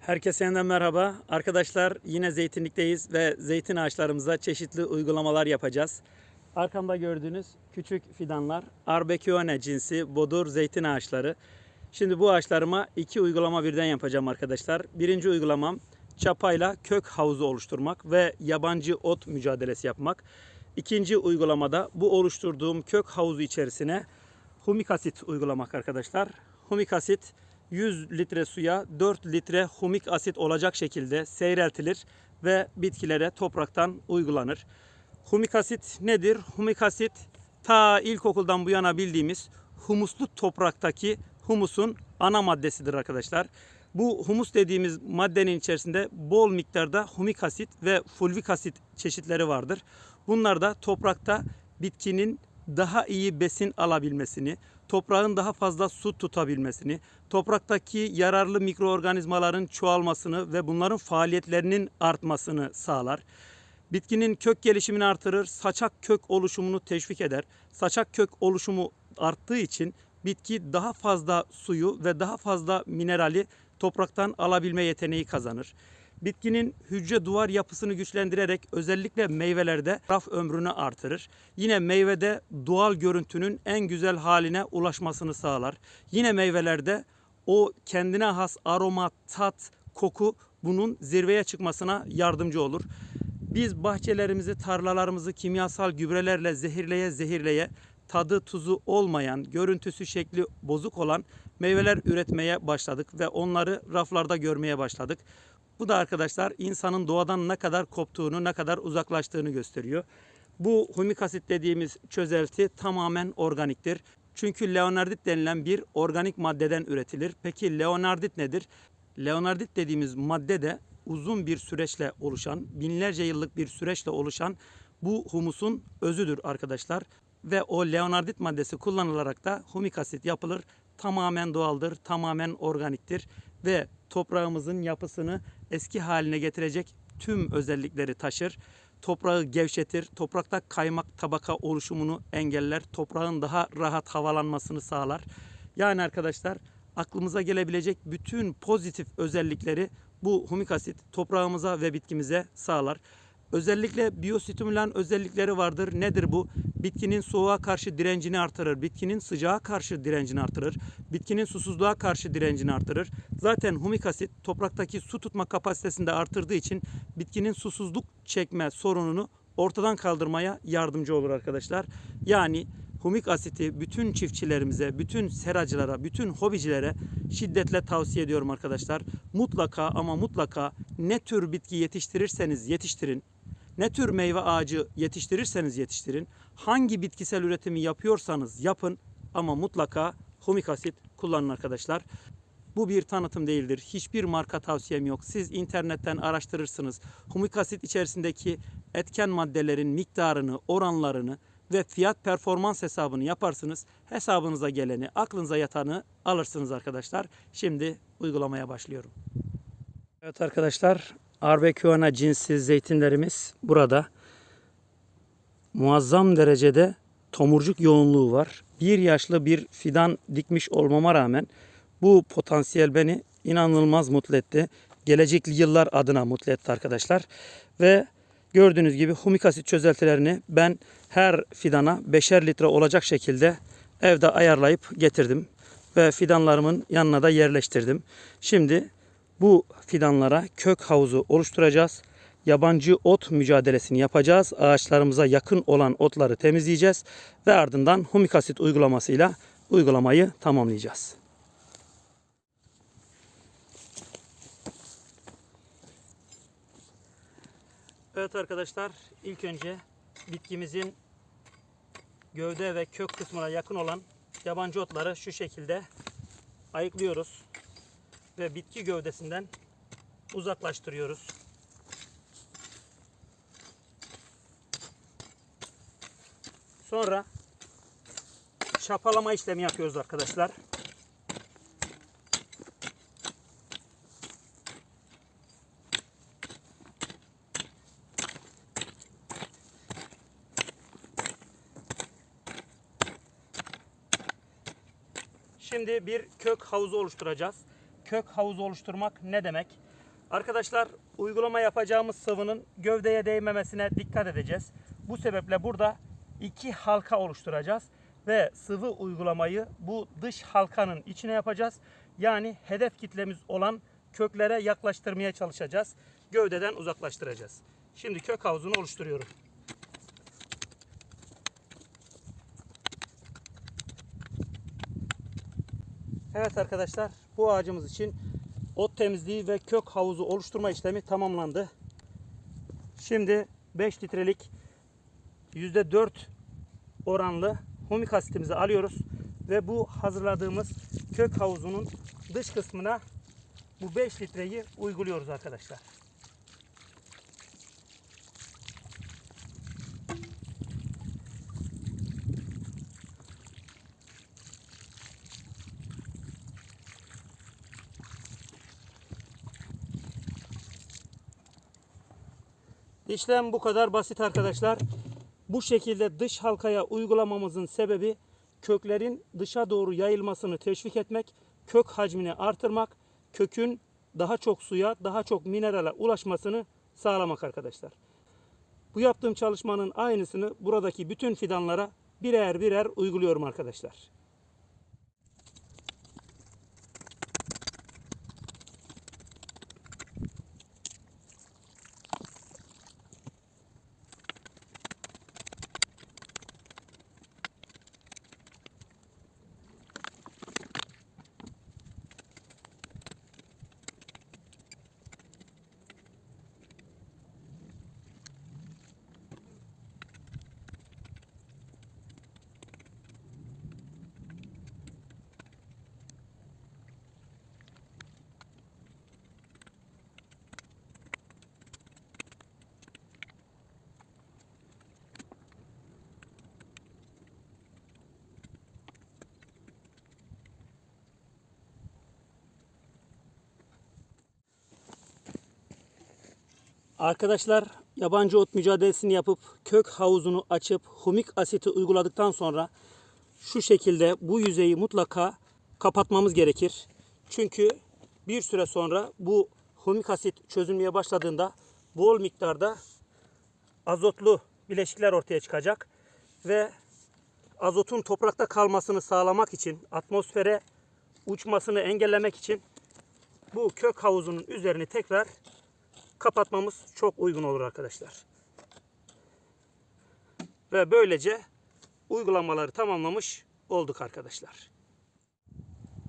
Herkese yeniden merhaba. Arkadaşlar yine zeytinlikteyiz ve zeytin ağaçlarımıza çeşitli uygulamalar yapacağız. Arkamda gördüğünüz küçük fidanlar Arbekione cinsi bodur zeytin ağaçları. Şimdi bu ağaçlarıma iki uygulama birden yapacağım arkadaşlar. Birinci uygulamam çapayla kök havuzu oluşturmak ve yabancı ot mücadelesi yapmak. İkinci uygulamada bu oluşturduğum kök havuzu içerisine humik asit uygulamak arkadaşlar. Humik asit 100 litre suya 4 litre humik asit olacak şekilde seyreltilir ve bitkilere topraktan uygulanır. Humik asit nedir? Humik asit ta ilkokuldan bu yana bildiğimiz humuslu topraktaki humusun ana maddesidir arkadaşlar. Bu humus dediğimiz maddenin içerisinde bol miktarda humik asit ve fulvik asit çeşitleri vardır. Bunlar da toprakta bitkinin daha iyi besin alabilmesini, toprağın daha fazla su tutabilmesini, topraktaki yararlı mikroorganizmaların çoğalmasını ve bunların faaliyetlerinin artmasını sağlar. Bitkinin kök gelişimini artırır, saçak kök oluşumunu teşvik eder. Saçak kök oluşumu arttığı için bitki daha fazla suyu ve daha fazla minerali topraktan alabilme yeteneği kazanır. Bitkinin hücre duvar yapısını güçlendirerek özellikle meyvelerde raf ömrünü artırır. Yine meyvede doğal görüntünün en güzel haline ulaşmasını sağlar. Yine meyvelerde o kendine has aroma, tat, koku bunun zirveye çıkmasına yardımcı olur. Biz bahçelerimizi, tarlalarımızı kimyasal gübrelerle zehirleye zehirleye tadı tuzu olmayan, görüntüsü şekli bozuk olan meyveler üretmeye başladık ve onları raflarda görmeye başladık. Bu da arkadaşlar insanın doğadan ne kadar koptuğunu, ne kadar uzaklaştığını gösteriyor. Bu humik asit dediğimiz çözelti tamamen organiktir. Çünkü leonardit denilen bir organik maddeden üretilir. Peki leonardit nedir? Leonardit dediğimiz madde de uzun bir süreçle oluşan, binlerce yıllık bir süreçle oluşan bu humusun özüdür arkadaşlar. Ve o leonardit maddesi kullanılarak da humik asit yapılır. Tamamen doğaldır, tamamen organiktir ve toprağımızın yapısını eski haline getirecek tüm özellikleri taşır. Toprağı gevşetir, toprakta kaymak tabaka oluşumunu engeller, toprağın daha rahat havalanmasını sağlar. Yani arkadaşlar aklımıza gelebilecek bütün pozitif özellikleri bu humik asit toprağımıza ve bitkimize sağlar. Özellikle biyostimülan özellikleri vardır. Nedir bu? Bitkinin soğuğa karşı direncini artırır. Bitkinin sıcağa karşı direncini artırır. Bitkinin susuzluğa karşı direncini artırır. Zaten humik asit topraktaki su tutma kapasitesini de artırdığı için bitkinin susuzluk çekme sorununu ortadan kaldırmaya yardımcı olur arkadaşlar. Yani humik asiti bütün çiftçilerimize, bütün seracılara, bütün hobicilere şiddetle tavsiye ediyorum arkadaşlar. Mutlaka ama mutlaka ne tür bitki yetiştirirseniz yetiştirin, ne tür meyve ağacı yetiştirirseniz yetiştirin, hangi bitkisel üretimi yapıyorsanız yapın ama mutlaka humik asit kullanın arkadaşlar. Bu bir tanıtım değildir. Hiçbir marka tavsiyem yok. Siz internetten araştırırsınız. Humik asit içerisindeki etken maddelerin miktarını, oranlarını ve fiyat performans hesabını yaparsınız. Hesabınıza geleni, aklınıza yatanı alırsınız arkadaşlar. Şimdi uygulamaya başlıyorum. Evet arkadaşlar, Arbecuana cinsi zeytinlerimiz burada. Muazzam derecede tomurcuk yoğunluğu var. Bir yaşlı bir fidan dikmiş olmama rağmen bu potansiyel beni inanılmaz mutlu etti. Gelecekli yıllar adına mutlu etti arkadaşlar. Ve gördüğünüz gibi humik asit çözeltilerini ben her fidana 5'er litre olacak şekilde evde ayarlayıp getirdim. Ve fidanlarımın yanına da yerleştirdim. Şimdi bu fidanlara kök havuzu oluşturacağız. Yabancı ot mücadelesini yapacağız. Ağaçlarımıza yakın olan otları temizleyeceğiz. Ve ardından humik asit uygulamasıyla uygulamayı tamamlayacağız. Evet arkadaşlar ilk önce bitkimizin gövde ve kök kısmına yakın olan yabancı otları şu şekilde ayıklıyoruz ve bitki gövdesinden uzaklaştırıyoruz. Sonra çapalama işlemi yapıyoruz arkadaşlar. Şimdi bir kök havuzu oluşturacağız. Kök havuzu oluşturmak ne demek? Arkadaşlar uygulama yapacağımız sıvının gövdeye değmemesine dikkat edeceğiz. Bu sebeple burada iki halka oluşturacağız ve sıvı uygulamayı bu dış halkanın içine yapacağız. Yani hedef kitlemiz olan köklere yaklaştırmaya çalışacağız. Gövdeden uzaklaştıracağız. Şimdi kök havuzunu oluşturuyorum. Evet arkadaşlar bu ağacımız için ot temizliği ve kök havuzu oluşturma işlemi tamamlandı. Şimdi 5 litrelik %4 oranlı humik asitimizi alıyoruz ve bu hazırladığımız kök havuzunun dış kısmına bu 5 litreyi uyguluyoruz arkadaşlar. İşlem bu kadar basit arkadaşlar. Bu şekilde dış halkaya uygulamamızın sebebi köklerin dışa doğru yayılmasını teşvik etmek, kök hacmini artırmak, kökün daha çok suya, daha çok minerale ulaşmasını sağlamak arkadaşlar. Bu yaptığım çalışmanın aynısını buradaki bütün fidanlara birer birer uyguluyorum arkadaşlar. Arkadaşlar yabancı ot mücadelesini yapıp kök havuzunu açıp humik asiti uyguladıktan sonra şu şekilde bu yüzeyi mutlaka kapatmamız gerekir. Çünkü bir süre sonra bu humik asit çözülmeye başladığında bol miktarda azotlu bileşikler ortaya çıkacak ve azotun toprakta kalmasını sağlamak için atmosfere uçmasını engellemek için bu kök havuzunun üzerini tekrar kapatmamız çok uygun olur arkadaşlar. Ve böylece uygulamaları tamamlamış olduk arkadaşlar.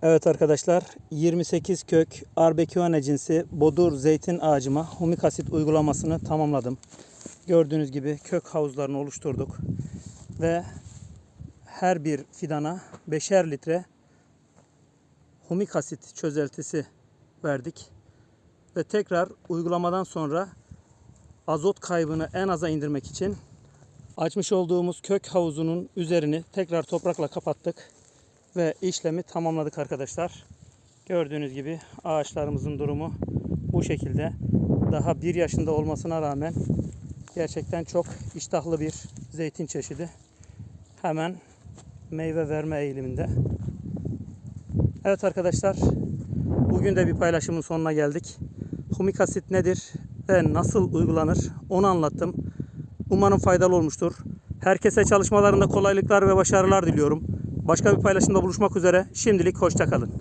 Evet arkadaşlar 28 kök arbekione cinsi bodur zeytin ağacıma humik asit uygulamasını tamamladım. Gördüğünüz gibi kök havuzlarını oluşturduk. Ve her bir fidana 5'er litre humik asit çözeltisi verdik ve tekrar uygulamadan sonra azot kaybını en aza indirmek için açmış olduğumuz kök havuzunun üzerini tekrar toprakla kapattık ve işlemi tamamladık arkadaşlar. Gördüğünüz gibi ağaçlarımızın durumu bu şekilde. Daha bir yaşında olmasına rağmen gerçekten çok iştahlı bir zeytin çeşidi. Hemen meyve verme eğiliminde. Evet arkadaşlar, bugün de bir paylaşımın sonuna geldik. Humik asit nedir ve nasıl uygulanır onu anlattım. Umarım faydalı olmuştur. Herkese çalışmalarında kolaylıklar ve başarılar diliyorum. Başka bir paylaşımda buluşmak üzere. Şimdilik hoşçakalın.